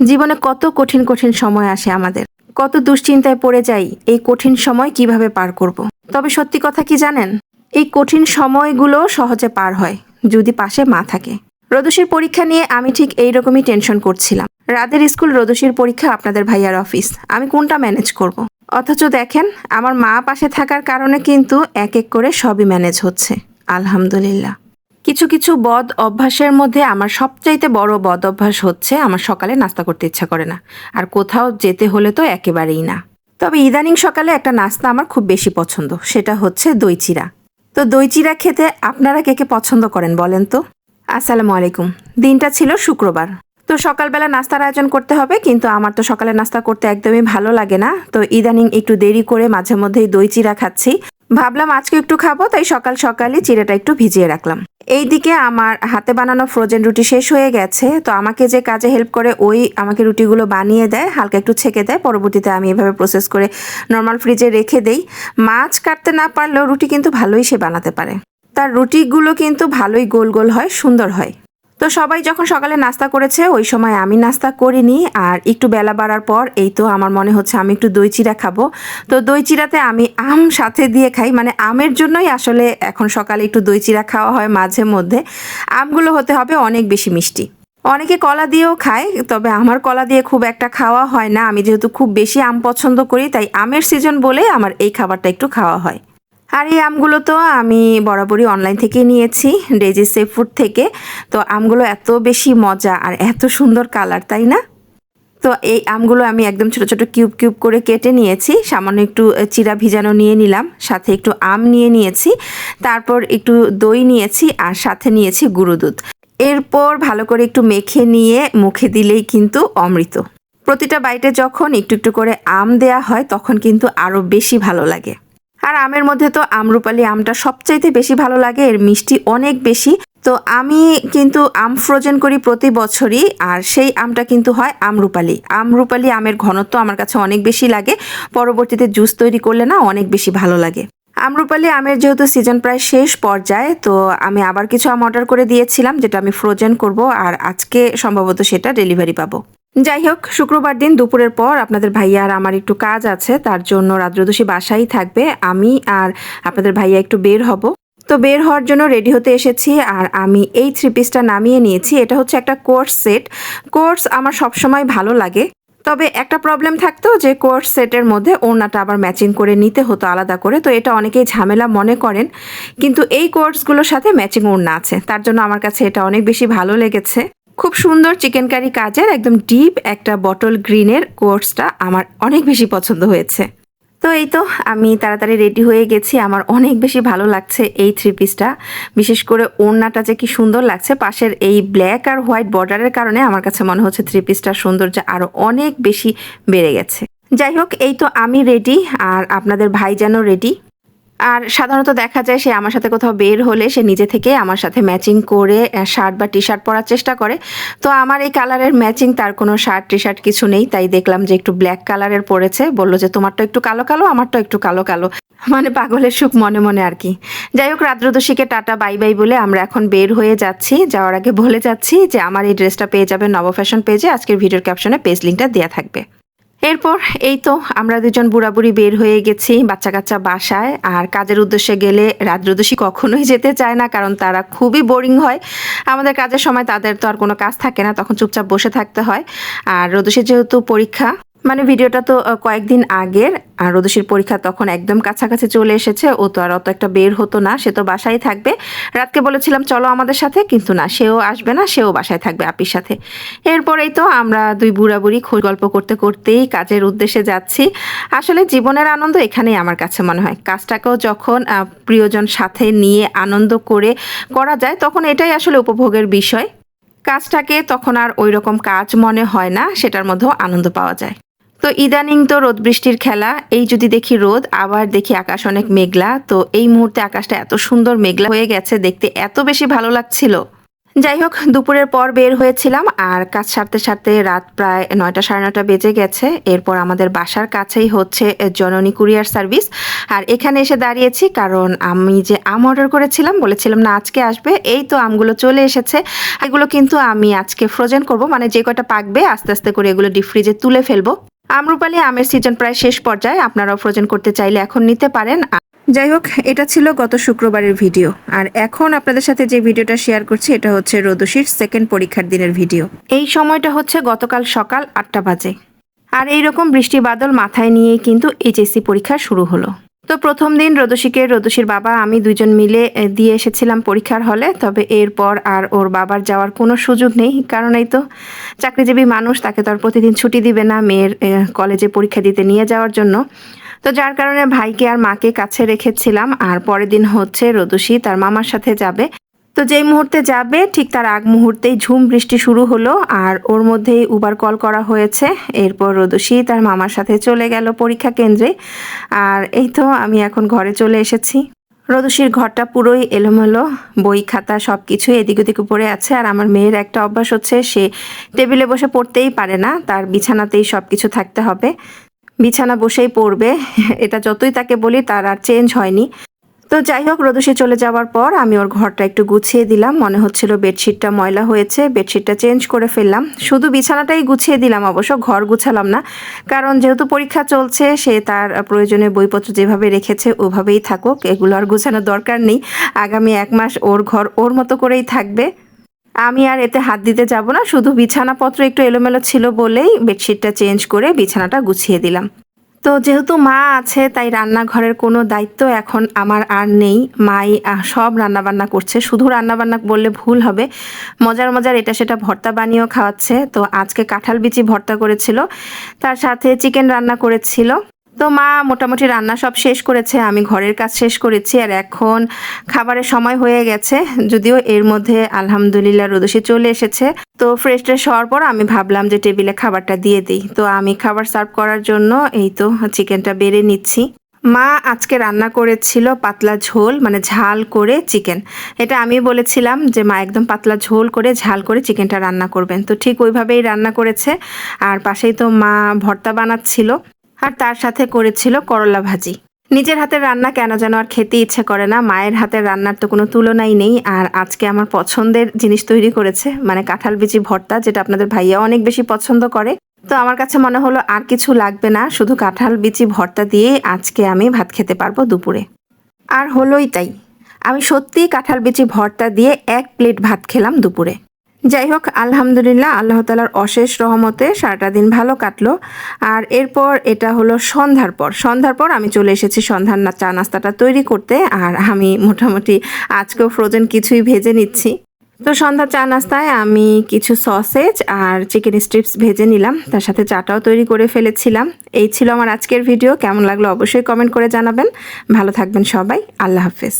জীবনে কত কঠিন কঠিন সময় আসে আমাদের। কত দুশ্চিন্তায় পড়ে যাই, এই কঠিন সময় কীভাবে পার করব। তবে সত্যি কথা কি জানেন? এই কঠিন সময়গুলো সহজে পার হয়, যদি পাশে মা থাকে। রদসীর পরীক্ষা নিয়ে আমি ঠিক এই রকমই টেনশন করছিলাম। রাদের স্কুল রদসীর পরীক্ষা আপনাদের ভাইয়ার অফিস। আমি কোনটা ম্যানেজ করব। অথচ দেখেন, আমার মা পাশে থাকার কারণে কিন্তু এক এক করে সবই ম্যানেজ হচ্ছে। আলহামদুলিল্লাহ। কিছু কিছু বদ অভ্যাসের মধ্যে আমার সবচাইতে বড় বদ অভ্যাস হচ্ছে আমার সকালে নাস্তা করতে ইচ্ছা করে না। আর কোথাও যেতে হলে তো একেবারেই না। তবে ইদানিং সকালে একটা নাস্তা আমার খুব বেশি পছন্দ, সেটা হচ্ছে দই চিরা। তো দই চিরা খেতে আপনারা কে কে পছন্দ করেন বলেন তো? আসসালামু আলাইকুম। দিনটা ছিল শুক্রবার। তো সকালবেলা নাস্তার আয়োজন করতে হবে, কিন্তু আমার তো সকালে নাস্তা করতে একদমই ভালো লাগে না। তো ইদানিং একটু দেরি করে মাঝে মধ্যেই দই চিরা খাচ্ছি। ভাবলাম আজকে একটু খাব, তাই সকাল সকালই চিড়াটা একটু ভিজিয়ে রাখলাম। এইদিকে আমার হাতে বানানো ফ্রোজেন রুটি শেষ হয়ে গেছে, তো আমাকে যে কাজে হেল্প করে ওই আমাকে রুটিগুলো বানিয়ে দেয়, হালকা একটু ছেঁকে দেয়, পরবর্তীতে আমি এভাবে প্রসেস করে নর্মাল ফ্রিজে রেখে দেই। মাছ কাটতে না পারলেও রুটি কিন্তু ভালোই সে বানাতে পারে। তার রুটিগুলো কিন্তু ভালোই গোল গোল হয়, সুন্দর হয়। তো সবাই যখন সকালে নাস্তা করেছে, ওই সময় আমি নাস্তা করিনি আর একটু বেলা বাড়ার পর এই তো আমার মনে হচ্ছে আমি একটু দই চিরা খাব। তো দই চিরাতে আমি আম সাথে দিয়ে খাই মানে আমের জন্যই আসলে এখন সকালে একটু দই চিরা খাওয়া হয় মাঝে মধ্যে। আমগুলো হতে হবে অনেক বেশি মিষ্টি। অনেকে কলা দিয়েও খায়, তবে আমার কলা দিয়ে খুব একটা খাওয়া হয় না। আমি যেহেতু খুব বেশি আম পছন্দ করি, তাই আমের সিজন বলে আমার এই খাবারটা একটু খাওয়া হয়। আর এই আমগুলো তো আমি বরাবরই অনলাইন থেকে নিয়েছি ডেজি সে ফুড থেকে। তো আমগুলো এত বেশি মজা আর এত সুন্দর কালার তাই না? তো এই আমগুলো আমি একদম ছোট ছোট কিউব কিউব করে কেটে নিয়েছি, সামান্য একটু চিরা ভিজানো নিয়ে নিলাম, সাথে একটু আম নিয়ে নিয়েছি, তারপর একটু দই নিয়েছি আর সাথে নিয়েছি গুঁড়ো দুধ। এরপর ভালো করে একটু মেখে নিয়ে মুখে দিলেই কিন্তু অমৃত। প্রতিটা বাইটে যখন একটু একটু করে আম দেয়া হয়, তখন কিন্তু আরও বেশি ভালো লাগে। আর আমের মধ্যে তো আমরুপালি আমটা সবচাইতে বেশি ভালো লাগে, এর মিষ্টি অনেক বেশি। তো আমি কিন্তু আম ফ্রোজেন করি প্রতি বছরই, আর সেই আমটা কিন্তু হয় আমরুপালি। আমরুপালি আমের ঘনত্ব আমার কাছে অনেক বেশি লাগে, পরবর্তীতে জুস তৈরি করলে না অনেক বেশি ভালো লাগে। আমরুপালি আমের যেহেতু সিজন প্রায় শেষ পর্যায়ে, তো আমি আবার কিছু আম অর্ডার করে দিয়েছিলাম, যেটা আমি ফ্রোজেন করব, আর আজকে সম্ভবত সেটা ডেলিভারি পাবো। যাই হোক শুক্রবার দিন দুপুরের পর আপনাদের ভাইয়া আর আমার একটু কাজ আছে, তার জন্য রাত্রদোষী বাসাই থাকবে আমি আর আপনাদের ভাইয়া একটু বের হব। তো বের হওয়ার জন্য রেডি হতে এসেছি আর আমি এই থ্রি পিসটা নামিয়ে নিয়েছি। এটা হচ্ছে একটা কোর্স সেট। কোর্স আমার সবসময় ভালো লাগে। তবে একটা প্রবলেম থাকতো যে কোর্স সেটের মধ্যে ওড়নাটা আবার ম্যাচিং করে নিতে হতো আলাদা করে, তো এটা অনেকেই ঝামেলা মনে করেন। কিন্তু এই কোর্সগুলোর সাথে ম্যাচিং ওড়না আছে, তার জন্য আমার কাছে এটা অনেক বেশি ভালো লেগেছে। খুব সুন্দর চিকেন কারি কাজের একদম ডিপ একটা বটল গ্রিনের কোর্সটা আমার অনেক বেশি পছন্দ হয়েছে। তো এই তো আমি তাড়াতাড়ি রেডি হয়ে গেছি, আমার অনেক বেশি ভালো লাগছে এই থ্রি পিসটা বিশেষ করে ওড়নাটা যে কি সুন্দর লাগছে, পাশের এই ব্ল্যাক আর হোয়াইট বর্ডারের কারণে আমার কাছে মনে হচ্ছে থ্রি পিসটার সৌন্দর্য আরও অনেক বেশি বেড়ে গেছে। যাই হোক, এই তো আমি রেডি আর আপনাদের ভাই যেন রেডি আর সাধারণত দেখা যায় সে আমার সাথে কোথাও বের হলে সে নিজে থেকে আমার সাথে ম্যাচিং করে শার্ট বা টি শার্ট পরার চেষ্টা করে। তো আমার এই কালারের ম্যাচিং তার কোনো শার্ট টি শার্ট কিছু নেই। তাই দেখলাম যে একটু ব্ল্যাক কালারের পড়েছে বলল যে, তোমারটা একটু কালো কালো, আমারটা একটু কালো কালো। মানে পাগলের সুখ মনে মনে আর কি। যাই হোক রাত্রদোষীকে টাটা, বাই বাই বলে আমরা এখন বের হয়ে যাচ্ছি। যাওয়ার আগে বলে যাচ্ছি যে, আমার এই ড্রেসটা পেয়ে যাবে নব ফ্যাশন পেজে আজকের ভিডিওর ক্যাপশনে পেজ লিঙ্কটা দেওয়া থাকবে। এরপর এই তো আমরা দুজন বুড়াবুড়ি বের হয়ে গেছি বাচ্চা কাচ্চা বাসায়। আর কাজের উদ্দেশ্যে গেলে রাদ্রদোষী কখনোই যেতে চায় না, কারণ তারা খুবই বোরিং হয়। আমাদের কাজের সময় তাদের তো আর কোনো কাজ থাকে না, তখন চুপচাপ বসে থাকতে হয়। আর রদোষীর যেহেতু পরীক্ষা মানে ভিডিওটা তো কয়েকদিন আগের, আর রোদসীর পরীক্ষা তখন একদম কাছাকাছি চলে এসেছে, ও তো আর অত একটা বের হতো না, সে তো বাসায় থাকবে। রাতকে বলেছিলাম, চলো আমাদের সাথে, কিন্তু না, সেও আসবে না, সেও বাসায় থাকবে আপির সাথে। এরপরেই তো আমরা দুই বুড়া বুড়ি খোঁজ গল্প করতে করতেই কাজের উদ্দেশ্যে যাচ্ছি। আসলে জীবনের আনন্দ এখানেই আমার কাছে মনে হয়। কাজটাকেও যখন প্রিয়জন সাথে নিয়ে আনন্দ করে করা যায়, তখন এটাই আসলে উপভোগের বিষয়। কাজটাকে তখন আর ওই রকম কাজ মনে হয় না, সেটার মধ্যেও আনন্দ পাওয়া যায়। তো ইদানিং তো রোদ বৃষ্টির খেলা, এই যদি দেখি রোদ, আবার দেখি আকাশ অনেক মেঘলা, তো এই মুহূর্তে আকাশটা এত সুন্দর মেঘলা হয়ে গেছে, দেখতে এত বেশি ভালো লাগছিল। যাই হোক, দুপুরের পর বের হয়েছিলাম, আর কাজ সারতে সারতে রাত প্রায় নয়টা সাড়ে নয়টা বেজে গেছে। এরপর আমাদের বাসার কাছেই হচ্ছে জননী কুরিয়ার সার্ভিস, আর এখানে এসে দাঁড়িয়েছি কারণ আমি যে আম অর্ডার করেছিলাম, বলেছিলাম, না, আজকে আসবে। এই তো আমগুলো চলে এসেছে। এগুলো কিন্তু আমি আজকে ফ্রোজেন করব মানে যে কটা পাকবে, আস্তে আস্তে করে এগুলো ডিপ ফ্রিজে তুলে ফেলব। আমরুপালি আমের সিজন প্রায় শেষ পর্যায়ে। আপনারাও ফ্রোজেন করতে চাইলে এখন নিতে পারেন। যাই হোক, এটা ছিল গত শুক্রবারের ভিডিও আর এখন আপনাদের সাথে যে ভিডিওটা শেয়ার করছি, এটা হচ্ছে রোদশির সেকেন্ড পরীক্ষার দিনের ভিডিও এই সময়টা হচ্ছে গতকাল সকাল আটটা বাজে। আর এইরকম বৃষ্টি বাদল মাথায় নিয়েই কিন্তু এইচএসসি পরীক্ষা শুরু হলো। তো প্রথম দিন রদশিকে রদশির বাবা, আমি দুজন মিলে দিয়ে এসেছিলাম পরীক্ষার হলে। তবে এরপর আর ওর বাবার যাওয়ার কোনো সুযোগ নেই, কারণ এই তো চাকরিজীবী মানুষ, তাকে তো আর প্রতিদিন ছুটি দিবে না মেয়ের কলেজে পরীক্ষা দিতে নিয়ে যাওয়ার জন্য। তো যার কারণে ভাইকে আর মাকে কাছে রেখেছিলাম। আর পরের দিন হচ্ছে রোদসী তার মামার সাথে যাবে। তো যেই মুহূর্তে যাবে, ঠিক তার আগ মুহূর্তেই ঝুম বৃষ্টি শুরু হলো আর ওর মধ্যেই উবার কল করা হয়েছে। এরপর রোদসী তার মামার সাথে চলে গেল পরীক্ষা কেন্দ্রে। আর এই তো আমি এখন ঘরে চলে এসেছি। রোদসীর ঘরটা পুরোই এলোমেলো, বই খাতা সব কিছুই এদিক ওদিক পড়ে আছে আর আমার মেয়ের একটা অভ্যাস হচ্ছে, সে টেবিলে বসে পড়তেই পারে না, তার বিছানাতেই সব কিছু থাকতে হবে। বিছানা বসেই পড়বে, এটা যতই তাকে বলি তার আর চেঞ্জ হয়নি। তো যাই হোক, রোদসে চলে যাওয়ার পর আমি ওর ঘরটা একটু গুছিয়ে দিলাম। মনে হচ্ছিল বেডশিটটা ময়লা হয়েছে, বেডশিটটা চেঞ্জ করে ফেললাম। শুধু বিছানাটাই গুছিয়ে দিলাম অবশ্য, ঘর গুছালাম না। কারণ যেহেতু পরীক্ষা চলছে, সে তার প্রয়োজনীয় বইপত্র যেভাবে রেখেছে, ওভাবেই থাকুক। এগুলো আর গুছানোর দরকার নেই। আগামী এক মাস ওর ঘর ওর মতো করেই থাকবে। আমি আর এতে হাত দিতে যাব না। শুধু বিছানাপত্র একটু এলোমেলো ছিল বলেই বেডশিটটা চেঞ্জ করে বিছানাটা গুছিয়ে দিলাম। তো যেহেতু মা আছে, তাই রান্নাঘরের কোনো দায়িত্ব এখন আমার আর নেই। মাই সব রান্নাবান্না করছে। শুধু রান্নাবান্না বললে ভুল হবে। মজার মজার এটা সেটা ভর্তা বানিয়েও খাওয়াচ্ছে। তো আজকে কাঁঠাল বিচি ভর্তা করেছিল। তার সাথে চিকেন রান্না করেছিল। তো মা মোটামুটি রান্না সব শেষ করেছে, আমি ঘরের কাজ শেষ করেছি আর এখন খাবারের সময় হয়ে গেছে, যদিও এর মধ্যে আলহামদুলিল্লাহ রোদসে চলে এসেছে। তো ফ্রেশ ট্রেশ হওয়ার পর আমি ভাবলাম যে টেবিলে খাবারটা দিয়ে দিই। তো আমি খাবার সার্ভ করার জন্য এই তো চিকেনটা বেড়ে নিচ্ছি। মা আজকে রান্না করেছিল পাতলা ঝোল মানে ঝাল করে চিকেন এটা আমি বলেছিলাম যে মা একদম পাতলা ঝোল করে, ঝাল করে চিকেনটা রান্না করবেন। তো ঠিক ওইভাবেই রান্না করেছে। আর পাশেই তো মা ভর্তা বানাচ্ছিল। আর তার সাথে করেছিল করলা ভাজি। নিজের হাতের রান্না কেন যেন আর খেতে ইচ্ছে করে না, মায়ের হাতের রান্নার তো কোনো তুলনাই নেই। আর আজকে আমার পছন্দের জিনিস তৈরি করেছে মানে কাঁঠাল বিচি ভর্তা, যেটা আপনাদের ভাইয়া অনেক বেশি পছন্দ করে। তো আমার কাছে মনে হলো আর কিছু লাগবে না, শুধু কাঁঠাল বিচি ভর্তা দিয়ে আজকে আমি ভাত খেতে পারব দুপুরে। আর হলোই তাই। আমি সত্যিই কাঁঠাল বিচি ভর্তা দিয়ে এক প্লেট ভাত খেলাম দুপুরে। যাই হোক আলহামদুলিল্লাহ, আল্লাহ তালার অশেষ রহমতে সারাটা দিন ভালো কাটলো। আর এরপর এটা হলো সন্ধ্যার পর। সন্ধ্যার পর আমি চলে এসেছি সন্ধ্যার না চা নাস্তাটা তৈরি করতে। আর আমি মোটামুটি আজকেও ফ্রোজেন কিছুই ভেজে নিচ্ছি। তো সন্ধ্যা চা নাস্তায় আমি কিছু সসেজ আর চিকেন স্ট্রিপস ভেজে নিলাম। তার সাথে চাটাও তৈরি করে ফেলেছিলাম। এই ছিল আমার আজকের ভিডিও কেমন লাগল অবশ্যই কমেন্ট করে জানাবেন। ভালো থাকবেন সবাই। আল্লাহ হাফেজ।